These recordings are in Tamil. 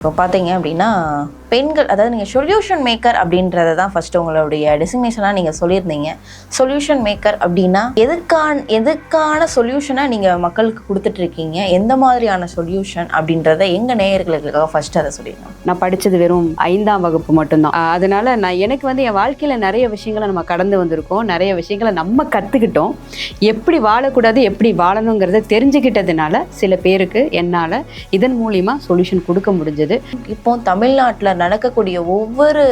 இப்போ பார்த்தீங்க அப்படின்னா பெண்கள் அதாவது நீங்கள் சொல்யூஷன் மேக்கர் அப்படின்றத தான் ஃபர்ஸ்ட் உங்களுடைய டெசிக்னேஷனாக நீங்கள் சொல்லியிருந்தீங்க. சொல்யூஷன் மேக்கர் அப்படின்னா எதுக்கான எதுக்கான சொல்யூஷனை நீங்கள் மக்களுக்கு கொடுத்துட்டு இருக்கீங்க? எந்த மாதிரியான சொல்யூஷன் அப்படின்றத எங்கள் நேயர்களுக்காக ஃபர்ஸ்ட் அதை சொல்லிடுங்க நான் படித்தது வெறும் ஐந்தாம் வகுப்பு மட்டும்தான். அதனால நான் எனக்கு வந்து என் வாழ்க்கையில் நிறைய விஷயங்களை நம்ம கடந்து வந்திருக்கோம். நிறைய விஷயங்களை நம்ம கற்றுக்கிட்டோம் எப்படி வாழக்கூடாது எப்படி வாழணுங்கிறத தெரிஞ்சுக்கிட்டதுனால சில பேருக்கு என்னால் இதன் மூலிமா சொல்யூஷன் கொடுக்க முடிஞ்சது. இப்போ தமிழ்நாட்டில் நடக்கக்கூடிய ஒவ்வொரு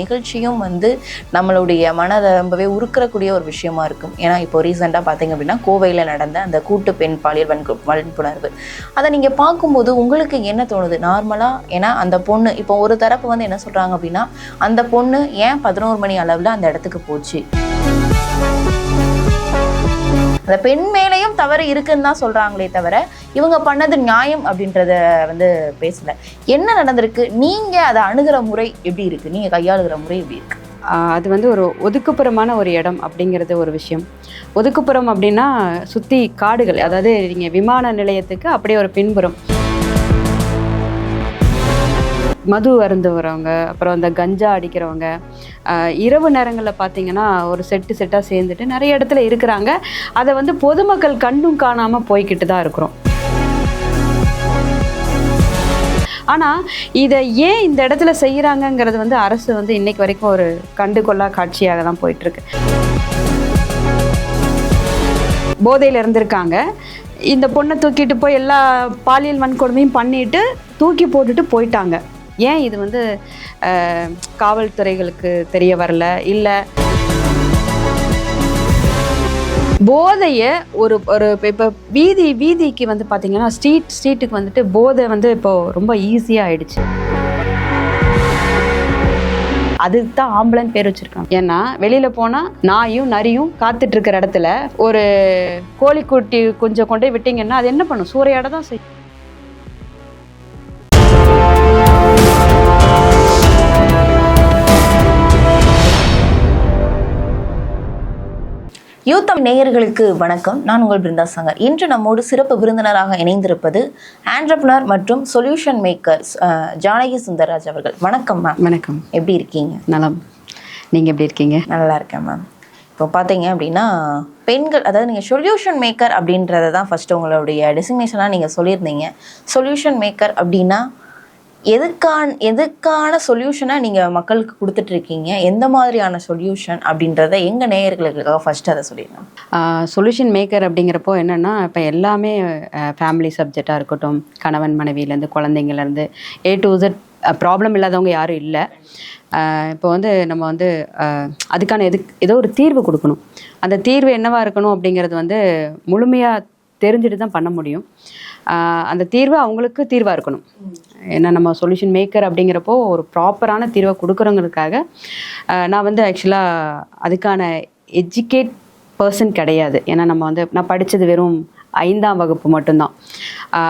நிகழ்ச்சியும் வந்து நம்மளுடைய மனதை ரொம்பவே உருக்கக்கூடிய ஒரு விஷயமா இருக்கும். ஏன்னா இப்போ ரீசெண்டாக பார்த்தீங்க அப்படின்னா கோவையில் நடந்த அந்த கூட்டு பெண் பாலியல் வன்கு வன்புணர்வு. அதை நீங்கள் பார்க்கும்போது உங்களுக்கு என்ன தோணுது? நார்மலாக ஏன்னா அந்த பொண்ணு இப்போ ஒரு தரப்பு வந்து என்ன சொல்கிறாங்க அப்படின்னா அந்த பொண்ணு ஏன் பதினோரு மணி அளவில் அந்த இடத்துக்கு போச்சு? அந்த பெண் மேலேயும் தவறு இருக்குன்னு தான் சொல்கிறாங்களே தவிர இவங்க பண்ணது நியாயம் அப்படின்றத வந்து பேசல. என்ன நடந்திருக்கு? நீங்கள் அதை அணுகிற முறை எப்படி இருக்குது நீங்கள் கையாளுகிற முறை எப்படி இருக்குது அது வந்து ஒரு ஒதுக்குப்புறமான ஒரு இடம் அப்படிங்கிறது ஒரு விஷயம். ஒதுக்குப்புறம் அப்படின்னா சுற்றி காடுகள் அதாவது நீங்கள் விமான நிலையத்துக்கு அப்படியே ஒரு பின்புறம். மது அருந்துவரவங்க அப்புறம் அந்த கஞ்சா அடிக்கிறவங்க இரவு நேரங்களில் பார்த்தீங்கன்னா ஒரு செட்டு செட்டாக சேர்ந்துட்டு நிறைய இடத்துல இருக்கிறாங்க. அதை வந்து பொதுமக்கள் கண்டும் காணாமல் போய்கிட்டு தான் இருக்கிறோம். ஆனால் இதை ஏன் இந்த இடத்துல செய்கிறாங்கங்கிறது வந்து அரசு வந்து இன்னைக்கு வரைக்கும் ஒரு கண்டுகொள்ளா காட்சியாக தான் போயிட்டுருக்கு. போதையில் இருந்திருக்காங்க. இந்த பொண்ணை தூக்கிட்டு போய் எல்லா பாலியல் வன்கொடுமையும் பண்ணிட்டு தூக்கி போட்டுட்டு போயிட்டாங்க. ஏன் இது வந்து காவல்துறைகளுக்கு தெரிய வரல? இல்லை போதையை ஒரு ஒரு இப்போ வீதி வீதிக்கு வந்து பார்த்தீங்கன்னா ஸ்ட்ரீட் ஸ்ட்ரீட்டுக்கு வந்துட்டு போதை வந்து இப்போது ரொம்ப ஈஸியாக ஆயிடுச்சு. அதுக்கு தான் ஆம்பளைன்னு பேர் வச்சுருக்காங்க. ஏன்னா வெளியில் போனால் நாயும் நரியும் காத்துட்டு இருக்கிற இடத்துல ஒரு கோழிக்குட்டி கொஞ்சம் கொண்டு விட்டிங்கன்னா அது என்ன பண்ணும்? சூறையாட தான் செய்யும். யூத்தம் நேயர்களுக்கு வணக்கம். நான் உங்கள் பிருந்தா சங்கர். இன்று நம்மோடு சிறப்பு விருந்தினராக இணைந்திருப்பது ஆண்டர்பனர் மற்றும் சொல்யூஷன் மேக்கர்ஸ் ஜானகி சுந்தரராஜ் அவர்கள். வணக்கம் மேம் வணக்கம். எப்படி இருக்கீங்க? நலம். நீங்க எப்படி இருக்கீங்க? நல்லா இருக்கேன் மேம் இப்போ பார்த்தீங்க அப்படின்னா பெண்கள் அதாவது நீங்கள் சொல்யூஷன் மேக்கர் அப்படின்றத தான் ஃபர்ஸ்ட் உங்களுடைய டெசிக்னேஷனாக நீங்கள் சொல்லியிருந்தீங்க. சொல்யூஷன் மேக்கர் அப்படின்னா எதுக்கான எதுக்கான சொல்யூஷனை நீங்கள் மக்களுக்கு கொடுத்துட்டு இருக்கீங்க எந்த மாதிரியான சொல்யூஷன் அப்படின்றத எங்கள் நேயர்களுக்காக ஃபஸ்ட்டு அதை சொல்லிடுங்க சொல்யூஷன் மேக்கர் அப்படிங்கிறப்போ என்னென்னா இப்போ எல்லாமே ஃபேமிலி சப்ஜெக்டாக இருக்கட்டும் கணவன் மனைவியிலேருந்து குழந்தைங்கலேருந்து ஏ டு இசட் ப்ராப்ளம் இல்லாதவங்க யாரும் இல்லை. இப்போ வந்து நம்ம வந்து அதுக்கான எது ஏதோ ஒரு தீர்வு கொடுக்கணும். அந்த தீர்வு என்னவாக இருக்கணும் அப்படிங்கிறது வந்து முழுமையாக தெரிஞ்சுட்டு தான் பண்ண முடியும். அந்த தீர்வு அவங்களுக்கு தீர்வாக இருக்கணும். ஏன்னா நம்ம சொல்யூஷன் மேக்கர் அப்படிங்கிறப்போ ஒரு ப்ராப்பரான தீர்வை கொடுக்குறவங்களுக்காக நான் வந்து ஆக்சுவலாக அதுக்கான எஜுகேட் பர்சன் கிடையாது. ஏன்னா நம்ம வந்து நான் படித்தது வெறும் ஐந்தாம் வகுப்பு மட்டும்தான்.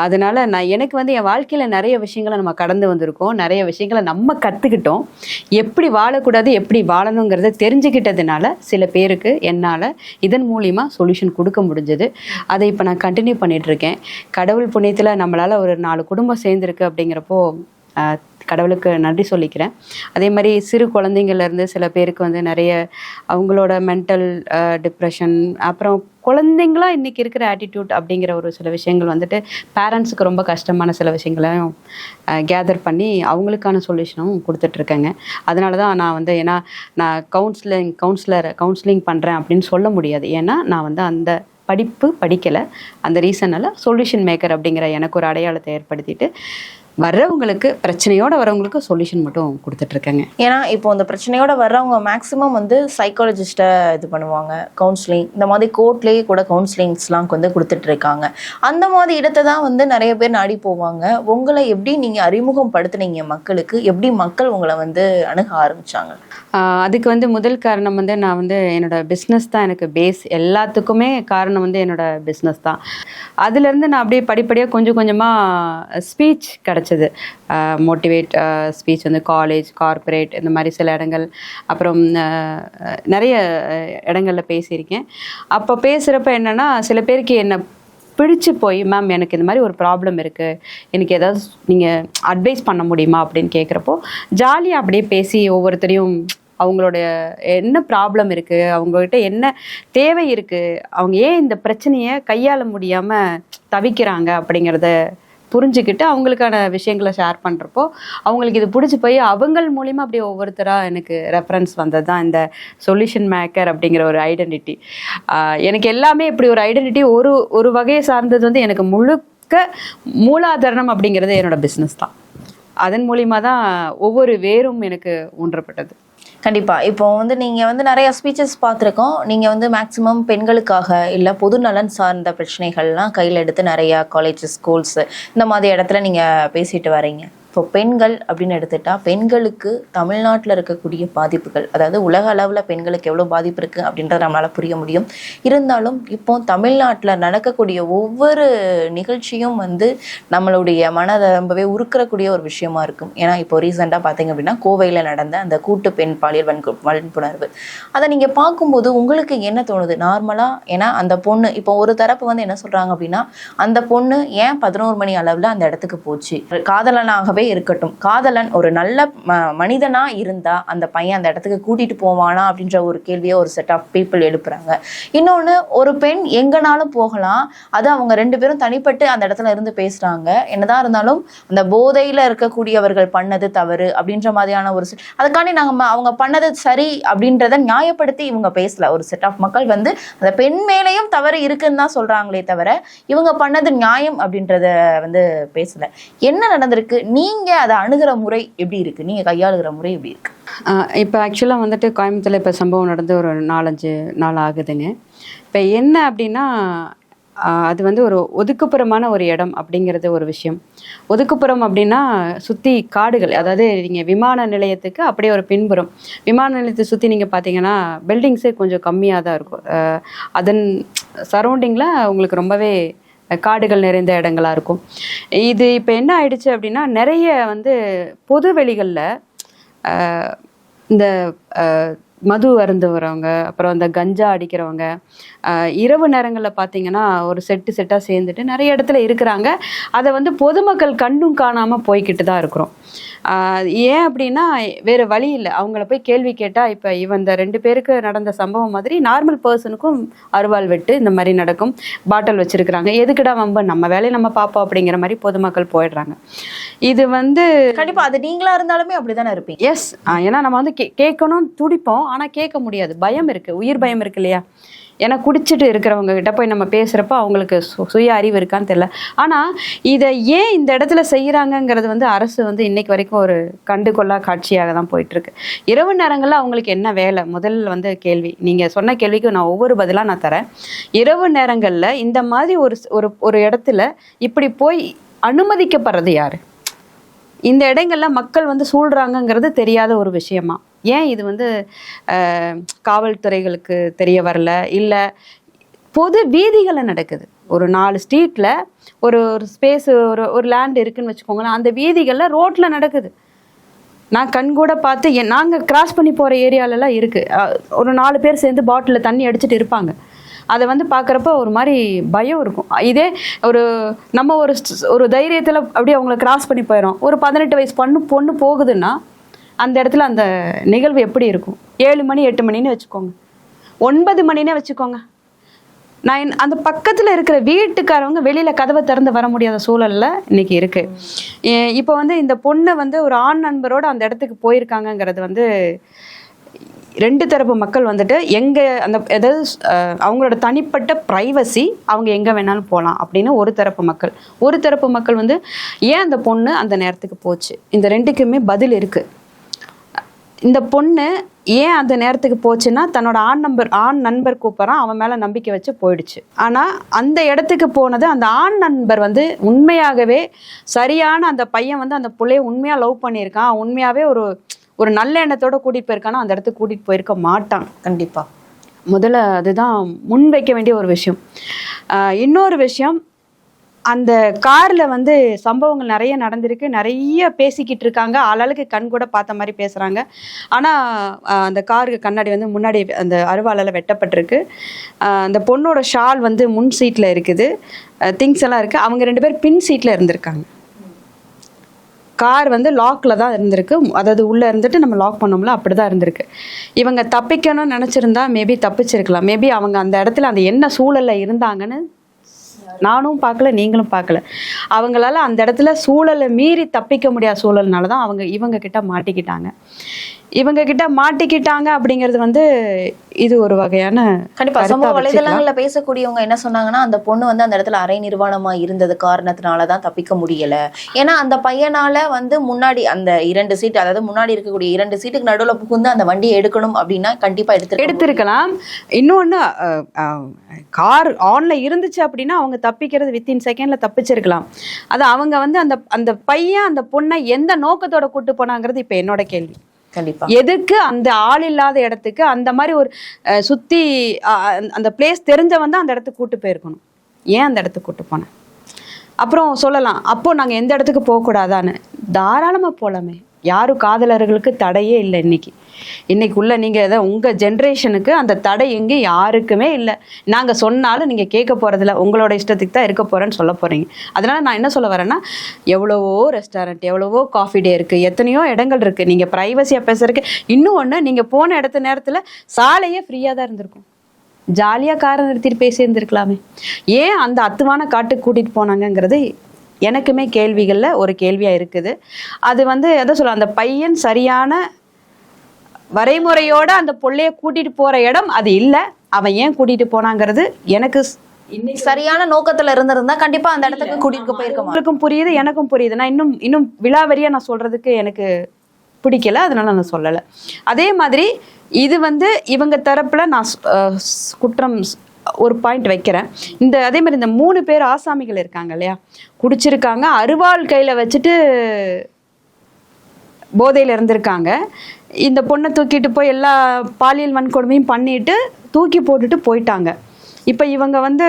அதனால் நான் எனக்கு வந்து என் வாழ்க்கையில் நிறைய விஷயங்களை நம்ம கடந்து வந்திருக்கோம். நிறைய விஷயங்களை நம்ம கற்றுக்கிட்டோம் எப்படி வாழக்கூடாது எப்படி வாழணுங்கிறத தெரிஞ்சுக்கிட்டதுனால சில பேருக்கு என்னால் இதன் மூலிமா சொல்யூஷன் கொடுக்க முடிஞ்சது. அதை இப்போ நான் கண்டினியூ பண்ணிகிட்ருக்கேன் கடவுள் புண்ணியத்தில் நம்மளால் ஒரு நாலு குடும்பம் சேர்ந்துருக்கு அப்படிங்கிறப்போ கடவுளுக்கு நன்றி சொல்லிக்கிறேன். அதே மாதிரி சிறு குழந்தைங்கள்லேருந்து சில பேருக்கு வந்து நிறைய அவங்களோட மென்டல் டிப்ரெஷன் அப்புறம் குழந்தைங்களா இன்றைக்கி இருக்கிற ஆட்டிடியூட் அப்படிங்கிற ஒரு சில விஷயங்கள் வந்துட்டு பேரண்ட்ஸுக்கு ரொம்ப கஷ்டமான சில விஷயங்களையும் கேதர் பண்ணி அவங்களுக்கான சொல்யூஷனும் கொடுத்துட்ருக்கேங்க அதனால தான் நான் வந்து ஏன்னா நான் கவுன்சிலிங் கவுன்சிலர் கவுன்சிலிங் பண்ணுறேன் அப்படின்னு சொல்ல முடியாது. ஏன்னா நான் வந்து அந்த படிப்பு படிக்கலை. அந்த ரீசனால் சொல்யூஷன் மேக்கர் அப்படிங்கிற எனக்கு ஒரு அடையாளத்தை ஏற்படுத்திட்டு வர்றவங்களுக்கு பிரச்சனையோட வரவங்களுக்கு சொல்யூஷன் மட்டும் கொடுத்துட்ருக்கேங்க. ஏன்னா இப்போ இந்த பிரச்சனையோட வர்றவங்க மேக்ஸிமம் வந்து சைக்காலஜிஸ்ட்டை இது பண்ணுவாங்க கவுன்சிலிங் இந்த மாதிரி கோர்ட்லேயே கூட கவுன்சிலிங்ஸ்லாம் வந்து கொடுத்துட்டு இருக்காங்க அந்த மாதிரி இடத்தை தான் வந்து நிறைய பேர் நாடி போவாங்க. உங்களை எப்படி நீங்கள் அறிமுகம் படுத்துனீங்க மக்களுக்கு? எப்படி மக்கள் உங்களை வந்து அணுக ஆரம்பிச்சாங்க? அதுக்கு வந்து முதல் காரணம் வந்து நான் வந்து என்னோட பிஸ்னஸ் தான் எனக்கு பேஸ் எல்லாத்துக்குமே காரணம் வந்து என்னோட பிஸ்னஸ் தான். அதுலேருந்து நான் அப்படியே படிப்படியாக கொஞ்சம் கொஞ்சமாக ஸ்பீச் கிடச்சிது. மோட்டிவேட் ஸ்பீச் வந்து காலேஜ் கார்ப்பரேட் இந்த மாதிரி சில இடங்கள். அப்புறம் நிறைய இடங்களில் பேசியிருக்கேன். அப்போ பேசுகிறப்ப என்னென்னா சில பேருக்கு என்னை பிடிச்சு போய் மேம் எனக்கு இந்த மாதிரி ஒரு ப்ராப்ளம் இருக்குது எனக்கு ஏதாவது நீங்கள் அட்வைஸ் பண்ண முடியுமா? அப்படின்னு கேட்குறப்போ ஜாலியாக அப்படியே பேசி ஒவ்வொருத்தரையும் அவங்களுடைய என்ன ப்ராப்ளம் இருக்குது அவங்கக்கிட்ட என்ன தேவை இருக்குது அவங்க ஏன் இந்த பிரச்சனையை கையாள முடியாமல் தவிக்கிறாங்க அப்படிங்கிறத புரிஞ்சுக்கிட்டு அவங்களுக்கான விஷயங்களை ஷேர் பண்ணுறப்போ அவங்களுக்கு இது பிடிச்சி போய் அவங்கள் மூலிமா அப்படியே ஒவ்வொருத்தராக எனக்கு ரெஃபரன்ஸ் வந்தது தான் இந்த சொல்யூஷன் மேக்கர் அப்படிங்கிற ஒரு ஐடென்டிட்டி எனக்கு எல்லாமே இப்படி ஒரு ஐடென்டிட்டி ஒரு ஒரு வகையை சார்ந்தது வந்து எனக்கு முழுக்க மூலாதாரணம் அப்படிங்கிறது என்னோட பிஸ்னஸ் தான். அதன் மூலிமா தான் ஒவ்வொரு வேரும் எனக்கு ஊன்றப்பட்டது. கண்டிப்பாக இப்போ வந்து நீங்கள் வந்து நிறைய ஸ்பீச்சஸ் பார்த்துருக்கோம். நீங்கள் வந்து மேக்சிமம் பெண்களுக்காக இல்லை பொது நலன் சார்ந்த பிரச்சனைகள்லாம் கையில் எடுத்து நிறையா காலேஜ் ஸ்கூல்ஸ் இந்த மாதிரி இடத்துல நீங்கள் பேசிட்டு வரீங்க. இப்போ பெண்கள் அப்படின்னு எடுத்துட்டா பெண்களுக்கு தமிழ்நாட்டில் இருக்கக்கூடிய பாதிப்புகள் அதாவது உலக அளவில் பெண்களுக்கு எவ்வளோ பாதிப்பு இருக்குது அப்படின்றத நம்மளால் புரிய முடியும். இருந்தாலும் இப்போ தமிழ்நாட்டில் நடக்கக்கூடிய ஒவ்வொரு நிகழ்ச்சியும் வந்து நம்மளுடைய மனதை ரொம்பவே உருக்கக்கூடிய ஒரு விஷயமா இருக்கும். ஏன்னா இப்போ ரீசெண்டாக பார்த்தீங்க அப்படின்னா கோவையில் நடந்த அந்த கூட்டு பெண் பாலியல் வன்கு வன்புணர்வு. அதை நீங்கள் பார்க்கும்போது உங்களுக்கு என்ன தோணுது? நார்மலாக ஏன்னா அந்த பொண்ணு இப்போ ஒரு தரப்பு வந்து என்ன சொல்கிறாங்க அப்படின்னா அந்த பொண்ணு ஏன் பதினோரு மணி அளவில் அந்த இடத்துக்கு போச்சு? காதலனாகவே இருக்கட்டும். காதலன் ஒரு நல்ல ம மனிதனாக இருந்தால் அந்த பையன் அந்த இடத்துக்கு கூட்டிகிட்டு போவானா அப்படின்ற ஒரு கேள்வியை ஒரு செட் ஆஃப் பீப்புள் எழுப்புறாங்க. இன்னொன்று ஒரு பெண் எங்கனாலும் போகலாம். அது அவங்க ரெண்டு பேரும் தனிப்பட்டு அந்த இடத்துல இருந்து பேசுகிறாங்க என்னதான் இருந்தாலும் அந்த போதையில் இருக்கக்கூடியவர்கள் பண்ணது தவறு அப்படின்ற மாதிரியான ஒரு அதுக்காண்டி நாங்கள் அவங்க பண்ணது சரி அப்படின்றத நியாயப்படுத்தி இவங்க பேசல. ஒரு செட் ஆஃப் மக்கள் வந்து அந்த பெண் மேலேயும் தவறு இருக்குன்னு தான் சொல்கிறாங்களே தவிர இவங்க பண்ணது நியாயம் அப்படின்றத வந்து பேசல. என்ன நடந்திருக்கு? நீ நீங்கள் அதை அணுகிற முறை எப்படி இருக்குது நீங்கள் கையாளுகிற முறை எப்படி இருக்கு? இப்போ ஆக்சுவலாக வந்துட்டு கோயம்புத்தூரில் இப்போ சம்பவம் நடந்து ஒரு நாலஞ்சு நாள் ஆகுதுங்க. இப்போ என்ன அப்படின்னா அது வந்து ஒரு ஒதுக்குப்புறமான ஒரு இடம் அப்படிங்கிறது ஒரு விஷயம். ஒதுக்குப்புறம் அப்படின்னா சுற்றி காடுகள் அதாவது நீங்கள் விமான நிலையத்துக்கு அப்படியே ஒரு பின்புறம். விமான நிலையத்தை சுற்றி நீங்கள் பார்த்தீங்கன்னா பில்டிங்ஸே கொஞ்சம் கம்மியாக தான் இருக்கும் அதன் சரௌண்டிங்கில் உங்களுக்கு ரொம்பவே காடுகள் நிறைந்த இடங்களாக இருக்கும். இது இப்போ என்ன ஆயிடுச்சு அப்படின்னா நிறைய வந்து பொது வெளிகளில் இந்த மது அருந்துவரவங்க அப்புறம் இந்த கஞ்சா அடிக்கிறவங்க இரவு நேரங்களில் பார்த்தீங்கன்னா ஒரு செட்டு செட்டாக சேர்ந்துட்டு நிறைய இடத்துல இருக்கிறாங்க. அதை வந்து பொதுமக்கள் கண்டும் காணாமல் போய்கிட்டு தான் இருக்கிறோம். ஏன் அப்படின்னா வேறு வழி இல்லை. அவங்கள போய் கேள்வி கேட்டால் இப்போ இவன் இந்த ரெண்டு பேருக்கு நடந்த சம்பவம் மாதிரி நார்மல் பர்சனுக்கும் அருவாள் வெட்டு இந்த மாதிரி நடக்கும். பாட்டில் வச்சிருக்கிறாங்க. எதுக்குடா வம்ப? நம்ம வேலையை நம்ம பார்ப்போம் அப்படிங்கிற மாதிரி பொதுமக்கள் போயிடுறாங்க. இது வந்து கண்டிப்பா அது நீங்களா இருந்தாலுமே அப்படிதானே இருப்பீங்க. எஸ் ஏன்னா நம்ம வந்து கே கேட்கணும் துடிப்போம். ஆனால் கேட்க முடியாது. பயம் இருக்குது உயிர் பயம் இருக்கு இல்லையா? ஏன்னா குடிச்சிட்டு இருக்கிறவங்க கிட்ட போய் நம்ம பேசுகிறப்ப அவங்களுக்கு சு- சுய அறிவு இருக்கான்னு தெரில ஆனால் இதை ஏன் இந்த இடத்துல செய்கிறாங்கங்கிறது வந்து அரசு வந்து இன்னைக்கு வரைக்கும் ஒரு கண்டுகொள்ளா காட்சியாக தான் போயிட்டுருக்கு. இரவு நேரங்களில் அவங்களுக்கு என்ன வேலை? முதல் வந்து கேள்வி. நீங்கள் சொன்ன கேள்விக்கு நான் ஒவ்வொரு பதிலாக நான் தரேன். இரவு நேரங்களில் இந்த மாதிரி ஒரு ஒரு ஒரு இடத்துல இப்படி போய் அனுமதிக்கப்படுறது யார்? இந்த இடங்கள்ல மக்கள் வந்து சூழ்றாங்கங்கிறது தெரியாத ஒரு விஷயமா? ஏன் இது வந்து காவல்துறைகளுக்கு தெரிய வரல? இல்லை பொது வீதிகளில் நடக்குது. ஒரு நாலு ஸ்ட்ரீட்டில் ஒரு ஒரு ஸ்பேஸ் ஒரு ஒரு லேண்ட் இருக்குன்னு வச்சுக்கோங்களேன் அந்த வீதிகளில் ரோட்டில் நடக்குது. நான் கண் கூட பார்த்து என் நாங்கள் கிராஸ் பண்ணி போகிற ஏரியாலலாம் இருக்குது ஒரு நாலு பேர் சேர்ந்து பாட்டிலில் தண்ணி அடிச்சிட்டு இருப்பாங்க. அதை வந்து பார்க்குறப்ப ஒரு மாதிரி பயம் இருக்கும். இதே ஒரு நம்ம ஒரு ஸ்- ஒரு தைரியத்தில் அப்படியே அவங்கள கிராஸ் பண்ணி போயிடும் ஒரு பதினெட்டு வயசு பொண்ணு பொண்ணு போகுதுன்னா அந்த இடத்துல அந்த நிகழ்வு எப்படி இருக்கும்? ஏழு மணி எட்டு மணின்னு வச்சுக்கோங்க. ஒன்பது மணினே வச்சுக்கோங்க. நான் அந்த பக்கத்தில் இருக்கிற வீட்டுக்காரவங்க வெளியில் கதவை திறந்து வர முடியாத சூழலில் இன்னைக்கு இருக்குது ஏ- இப்போ வந்து இந்த பொண்ணை வந்து ஒரு ஆண் நண்பரோடு அந்த இடத்துக்கு போயிருக்காங்கங்கிறது வந்து ரெண்டு தரப்பு மக்கள் வந்துட்டு எங்கே அந்த எதாவது அவங்களோட தனிப்பட்ட ப்ரைவசி அவங்க எங்கே வேணாலும் போகலாம் அப்படின்னு ஒரு தரப்பு மக்கள். ஒரு தரப்பு மக்கள் வந்து ஏன் அந்த பொண்ணு அந்த நேரத்துக்கு போச்சு? இந்த ரெண்டுக்குமே பதில் இருக்குது இந்த பொண்ணு ஏன் அந்த நேரத்துக்கு போச்சுன்னா தன்னோட ஆண் நம்பர் ஆண் நண்பர் கூப்பிட்றான். அவன் மேலே நம்பிக்கை வச்சு போயிடுச்சு. ஆனால் அந்த இடத்துக்கு போனது அந்த ஆண் நண்பர் வந்து உண்மையாகவே சரியான அந்த பையன் வந்து அந்த புள்ளைய உண்மையாக லவ் பண்ணியிருக்கான். உண்மையாகவே ஒரு ஒரு நல்ல எண்ணத்தோட கூட்டிகிட்டு போயிருக்கானா அந்த இடத்துக்கு கூட்டிகிட்டு போயிருக்க மாட்டான். கண்டிப்பா. முதல்ல அதுதான் முன்வைக்க வேண்டிய ஒரு விஷயம். இன்னொரு விஷயம் அந்த காரில் வந்து சம்பவங்கள் நிறைய நடந்திருக்கு. நிறைய பேசிக்கிட்டு இருக்காங்க ஆளாளுக்கு கண் கூட பார்த்த மாதிரி பேசுகிறாங்க ஆனால் அந்த காருக்கு கண்ணாடி வந்து முன்னாடி அந்த அருவாளால வெட்டப்பட்டிருக்கு. அந்த பொண்ணோட ஷால் வந்து முன் சீட்டில் இருக்குது. திங்ஸ் எல்லாம் இருக்குது அவங்க ரெண்டு பேர் பின் சீட்டில் இருந்திருக்காங்க. கார் வந்து லாக்கில் தான் இருந்திருக்கு. அதாவது உள்ளே இருந்துட்டு நம்ம லாக் பண்ணோம்ல அப்படிதான் இருந்திருக்கு. இவங்க தப்பிக்கணும்னு நினச்சிருந்தா மேபி தப்பிச்சிருக்கலாம். மேபி அவங்க அந்த இடத்துல அந்த என்ன சூழலில் இருந்தாங்கன்னு நானும் பார்க்கல நீங்களும் பார்க்கல. அவங்களால அந்த இடத்துல சூழலை மீறி தப்பிக்க முடியாத சூழல்னால தான் அவங்க இவங்க கிட்ட மாட்டிக்கிட்டாங்க. இவங்க கிட்ட மாட்டிக்கிட்டாங்க அப்படிங்கிறது வந்து இது ஒரு வகையான கண்டிப்பா சமூக. வலைதளங்கள்ல பேசக்கூடியவங்க என்ன சொன்னாங்கன்னா அந்த பொண்ணு வந்து அந்த இடத்துல அரை நிர்வாணமா இருந்தது காரணத்தினாலதான் தப்பிக்க முடியல. ஏன்னா அந்த பையனால வந்து முன்னாடி அந்த இரண்டு சீட் அதாவது முன்னாடி இருக்கக்கூடிய இரண்டு சீட்டுக்கு நடுவுல புகுந்து அந்த வண்டியை எடுக்கணும் அப்படின்னா கண்டிப்பா எடுத்து எடுத்திருக்கலாம். இன்னொன்று கார் ஆன்ல இருந்துச்சு அப்படின்னா அவங்க தப்பிக்கிறது வித்தின் செகண்ட்ல தப்பிச்சிருக்கலாம். அது அவங்க வந்து அந்த அந்த பையன் அந்த பொண்ணை எந்த நோக்கத்தோட கூட்டு போனாங்கிறது இப்போ என்னோட கேள்வி. கண்டிப்பா. எதுக்கு அந்த ஆள் இல்லாத இடத்துக்கு அந்த மாதிரி ஒரு சுத்தி அந்த பிளேஸ் தெரிஞ்சவன் தான் அந்த இடத்துக்கு கூட்டு போயிருக்கணும். ஏன் அந்த இடத்துக்கு கூட்டு போனேன்? அப்புறம் சொல்லலாம். அப்போ நாங்க எந்த இடத்துக்கு போகக்கூடாதான்னு? தாராளமா போலாமே. யாரும் காதலர்களுக்கு தடையே இல்லை இன்னைக்கு. இன்றைக்குள்ளே நீங்கள் நீங்க எதை உங்க ஜென்ரேஷனுக்கு அந்த தடை எங்கே யாருக்குமே இல்லை. நாங்க சொன்னாலும் நீங்க கேட்க போகிறதில்ல உங்களோட இஷ்டத்துக்கு தான் இருக்க போறேன்னு சொல்ல போறீங்க. அதனால நான் என்ன சொல்ல வரேன்னா எவ்வளவோ ரெஸ்டாரண்ட் எவ்வளவோ காஃபி டே இருக்கு. எத்தனையோ இடங்கள் இருக்கு. நீங்க பிரைவசியா பேசுறதுக்கு இன்னும் ஒன்று நீங்க போன இடத்து நேரத்துல சாலையே ஃப்ரீயா தான் இருந்திருக்கும். ஜாலியாக காரை நிறுத்திட்டு பேசியிருந்திருக்கலாமே. ஏன் அந்த அத்துவான காட்டுக்கு கூட்டிட்டு போனாங்கங்கிறது எனக்குமே கேள்விகள்ல ஒரு கேள்வியா இருக்குது. அது வந்து எதை சொல்ல அந்த பையன் சரியான வரைமுறையோட அந்த பொள்ளைய கூட்டிட்டு போற இடம் அது இல்ல. அவன் ஏன் கூட்டிட்டு போனாங்கிறது எனக்கு சரியான நோக்கத்துல இருந்திருந்தா கண்டிப்பா அந்த இடத்துக்கு கூட்டிட்டு போயிருக்க உங்களுக்கும் புரியுது எனக்கும் புரியுது. நான் இன்னும் இன்னும் விலாவரியா நான் சொல்றதுக்கு எனக்கு பிடிக்கல அதனால நான் சொல்லலை. அதே மாதிரி இது வந்து இவங்க தரப்புல நான் குற்றம் ஒரு பாயிண்ட் வைக்கிறேன். இந்த அதே மாதிரி இந்த மூணு பேர் ஆசாமிகள் இருக்காங்க இல்லையா? குடிச்சிருக்காங்க அருவாள் கையில் வச்சுட்டு போதையில் இருந்திருக்காங்க. இந்த பொண்ணை தூக்கிட்டு போய் எல்லா பாலியல் வன்கொடுமையும் பண்ணிட்டு தூக்கி போட்டுட்டு போயிட்டாங்க. இப்போ இவங்க வந்து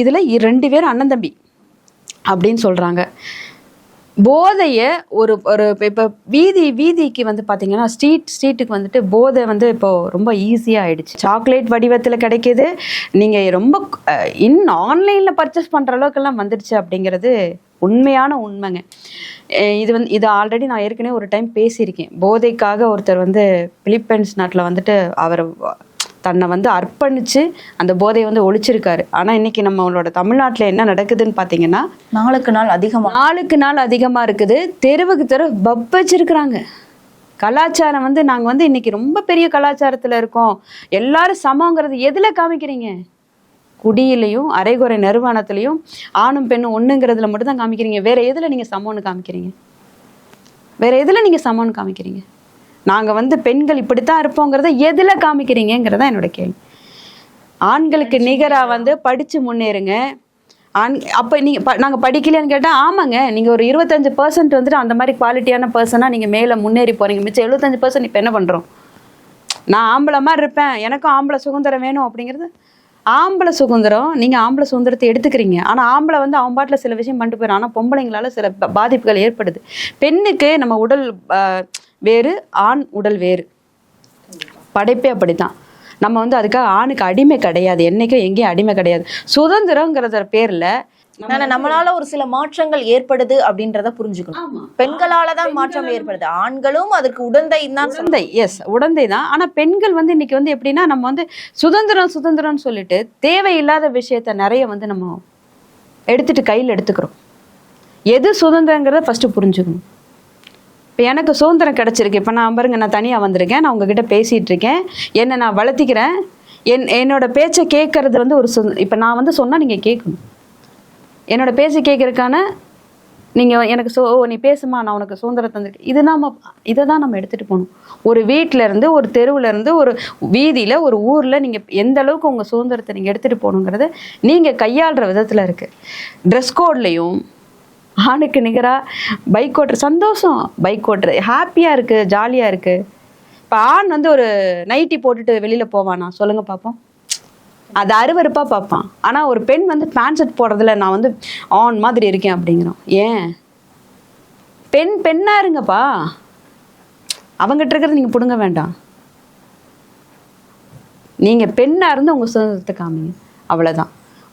இதில் ரெண்டு பேர் அண்ணன் தம்பி அப்படின்னு சொல்கிறாங்க போதையை ஒரு ஒரு இப்போ வீதி வீதிக்கு வந்து பார்த்தீங்கன்னா ஸ்ட்ரீட் ஸ்ட்ரீட்டுக்கு வந்துட்டு போதை வந்து இப்போது ரொம்ப ஈஸியாக ஆகிடுச்சு சாக்லேட் வடிவத்தில் கிடைக்கிது. நீங்கள் ரொம்ப இன் ஆன்லைனில் பர்ச்சேஸ் பண்ணுற அளவுக்கெல்லாம் வந்துடுச்சு அப்படிங்கிறது உண்மையான உண்மைங்க. இது வந்து இது ஆல்ரெடி நான் ஏற்கனவே ஒரு டைம் பேசியிருக்கேன். போதைக்காக ஒருத்தர் வந்து பிலிப்பைன்ஸ் நாட்டில் வந்துட்டு அவர் தன்னை வந்து அர்ப்பணிச்சு அந்த போதையை வந்து ஒழிச்சிருக்காரு. ஆனா இன்னைக்கு நம்மளோட தமிழ்நாட்டுல என்ன நடக்குதுன்னு பாத்தீங்கன்னா நாளுக்கு நாள் அதிகமா. நாளுக்கு நாள் அதிகமா இருக்குது. தெருவுக்கு தெரு பப் வச்சிருக்கிறாங்க. கலாச்சாரம் வந்து நாங்க வந்து இன்னைக்கு ரொம்ப பெரிய கலாச்சாரத்துல இருக்கோம். எல்லாரும் சமங்கிறது எதுல காமிக்கிறீங்க? குடியிலையும் அரைகுறை நிறுவனத்திலையும் ஆணும் பெண்ணும் ஒண்ணுங்கிறதுல மட்டும் தான் காமிக்கிறீங்க. வேற எதுல நீங்க சமம்னு காமிக்கிறீங்க? வேற எதுல நீங்க சமம்னு காமிக்கிறீங்க? நாங்க வந்து பெண்கள் இப்படித்தான் இருப்போங்கிறத எதுல காமிக்கிறீங்கிறதா என்னோட கேள்வி. ஆண்களுக்கு நிகரா வந்து படிச்சு முன்னேறுங்க. ஆண் அப்போ நீங்கள் ப நாங்கள் படிக்கலையான்னு கேட்டால் ஆமாங்க. நீங்கள் ஒரு இருபத்தஞ்சு பர்சன்ட் வந்துட்டு அந்த மாதிரி குவாலிட்டியான பர்சனாக நீங்கள் மேலே முன்னேறி போகிறீங்க மிச்சம் எழுபத்தஞ்சு பர்சன்ட் இப்போ என்ன பண்ணுறோம் நான் ஆம்பளை மாதிரி இருப்பேன். எனக்கும் ஆம்பளை சுதந்திரம் வேணும் அப்படிங்கிறது. ஆம்பளை சுதந்திரம் நீங்கள் ஆம்பளை சுதந்திரத்தை எடுத்துக்கிறீங்க. ஆனால் ஆம்பளை வந்து அவன் பாட்டில் சில விஷயம் பண்ணிட்டு போயிடும் ஆனால் பொம்பளைங்களால சில பாதிப்புகள் ஏற்படுது. பெண்ணுக்கு நம்ம உடல் வேறு ஆண் உடல் வேறு. படைப்பே அப்படித்தான். நம்ம வந்து அதுக்காக ஆணுக்கு அடிமை கிடையாது. என்னைக்கும் எங்கேயும் அடிமை கிடையாது. சுதந்திரங்கிறத பேர்ல நம்மளால ஒரு சில மாற்றங்கள் ஏற்படுது அப்படின்றத புரிஞ்சுக்கணும். பெண்களால தான் மாற்றம் ஏற்படுது. ஆண்களும் அதுக்கு உடந்தை தான் உடந்தை எஸ் உடந்தை தான். ஆனா பெண்கள் வந்து இன்னைக்கு வந்து எப்படின்னா நம்ம வந்து சுதந்திரம் சுதந்திரம்னு சொல்லிட்டு தேவையில்லாத விஷயத்த நிறைய வந்து நம்ம எடுத்துட்டு கையில் எடுத்துக்கிறோம். எது சுதந்திரங்கிறத ஃபர்ஸ்ட் புரிஞ்சுக்கணும். இப்போ எனக்கு சுதந்திரம் கிடச்சிருக்கு. இப்போ நான் பாருங்க நான் தனியாக வந்திருக்கேன். நான் உங்ககிட்ட பேசிகிட்டு இருக்கேன் என்னை நான் வளர்த்திக்கிறேன். என் என்னோட பேச்சை கேட்கறது வந்து ஒரு சு இப்போ நான் வந்து சொன்னால் நீங்கள் கேட்கணும். என்னோட பேச்சை கேட்கறதுக்கான நீங்கள் எனக்கு சோ ஓ, நீ பேசுமா நான் உனக்கு சுதந்திரம் தந்திருக்கேன். இது நாம் இதை தான் நம்ம எடுத்துகிட்டு போகணும். ஒரு வீட்டிலேருந்து இருந்து ஒரு தெருவிலேருந்து ஒரு வீதியில் ஒரு ஊரில் நீங்கள் எந்த அளவுக்கு உங்கள் சுதந்திரத்தை நீங்கள் எடுத்துகிட்டு போகணுங்கிறது நீங்கள் கையாளுற விதத்தில் இருக்குது ட்ரெஸ் கோட்லேயும் ஆணுக்கு நிகராக பைக் ஓட்டுற சந்தோஷம். பைக் ஓட்டுறது ஹாப்பியாக இருக்குது ஜாலியாக இருக்குது இப்போ ஆண் வந்து ஒரு நைட்டி போட்டுட்டு வெளியில் போவானா? சொல்லுங்கள் பார்ப்போம் அது அருவருப்பாக பார்ப்பான் ஆனால் ஒரு பெண் வந்து பேண்ட் ஷர்ட் போடுறதுல நான் வந்து ஆன் மாதிரி இருக்கேன் அப்படிங்கிறோம் ஏன்? பெண் பெண்ணாக இருங்கப்பா. அவங்ககிட்ட இருக்கிறத நீங்கள் பிடுங்க வேண்டாம். நீங்கள் பெண்ணாக இருந்து உங்கள் சுதந்திரத்தை காமிங்க. அவ்வளோதான்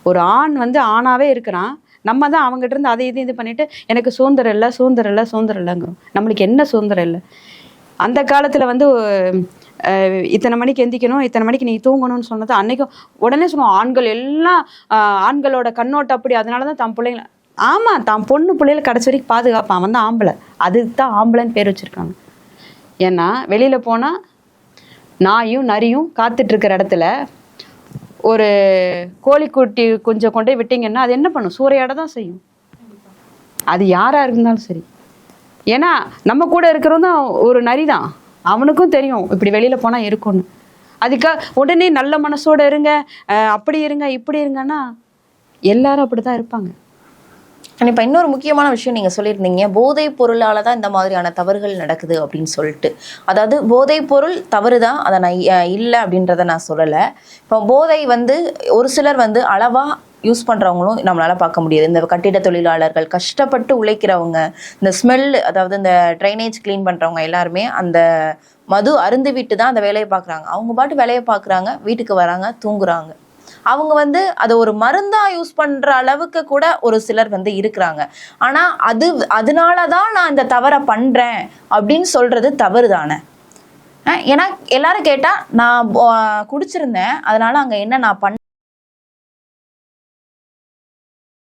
ஒரு ஆண் வந்து ஆணாகவே இருக்கிறான். நம்ம தான் அவங்ககிட்ட இருந்து அதை இது இது பண்ணிட்டு எனக்கு சுதந்திரம் இல்லை சுதந்திரம் இல்லை சுதந்திரம் இல்லைங்கிறோம். நம்மளுக்கு என்ன சுதந்திரம் இல்லை? அந்த காலத்தில் வந்து இத்தனை மணிக்கு எந்திக்கணும் இத்தனை மணிக்கு நீ தூங்கணும்னு சொன்னது அன்னைக்கும் உடனே சொல்லுவோம் ஆண்கள் எல்லாம் ஆண்களோட கண்ணோட்டம் அப்படி அதனால தான் தன் பிள்ளைங்கள ஆமாம் தான் பொண்ணு பிள்ளைகளை கடைசி வரைக்கும் பாதுகாப்பான் அவன் தான் ஆம்பளை. அதுக்கு தான் ஆம்பளைன்னு பேர் வச்சுருக்காங்க. ஏன்னா வெளியில் போனால் நாயும் நரியும் காத்துட்ருக்கிற இடத்துல ஒரு கோழிக்குட்டி கொஞ்சம் கொண்டு போய் விட்டீங்கன்னா அது என்ன பண்ணும்? சூறையாட தான் செய்யும். அது யாரா இருந்தாலும் சரி. ஏன்னா நம்ம கூட இருக்கிறவன் தான் ஒரு நரி தான். அவனுக்கும் தெரியும் இப்படி வெளியில போனா இருக்கும்னு. அதுக்காக உடனே நல்ல மனசோட இருங்க அப்படி இருங்க இப்படி இருங்கன்னா எல்லாரும் அப்படிதான் இருப்பாங்க. அண்ட் இப்போ இன்னொரு முக்கியமான விஷயம் நீங்கள் சொல்லியிருந்தீங்க. போதைப் பொருளால் தான் இந்த மாதிரியான தவறுகள் நடக்குது அப்படின்னு சொல்லிட்டு. அதாவது போதைப் பொருள் தவறு தான் அதை நான் இல்லை அப்படின்றத நான் சொல்லலை. இப்போ போதை வந்து ஒரு சிலர் வந்து அளவாக யூஸ் பண்ணுறவங்களும் நம்மளால் பார்க்க முடியாது. இந்த கட்டிட தொழிலாளர்கள் கஷ்டப்பட்டு உழைக்கிறவங்க இந்த ஸ்மெல் அதாவது இந்த ட்ரைனேஜ் க்ளீன் பண்ணுறவங்க எல்லாருமே அந்த மது அருந்து விட்டு தான் அந்த வேலையை பார்க்குறாங்க. அவங்க பாட்டு வேலையை பார்க்குறாங்க வீட்டுக்கு வராங்க தூங்குறாங்க. அவங்க வந்து அதை ஒரு மருந்தா யூஸ் பண்ற அளவுக்கு கூட ஒரு சிலர் வந்து இருக்கிறாங்க. ஆனா அது அதனால தான் நான் இந்த தவறை பண்றேன் அப்படின்னு சொல்றது தவறு தானே ஏன்னா எல்லாரும் கேட்டா நான் குடிச்சிருந்தேன். அதனால அங்க என்ன நான் பண்ண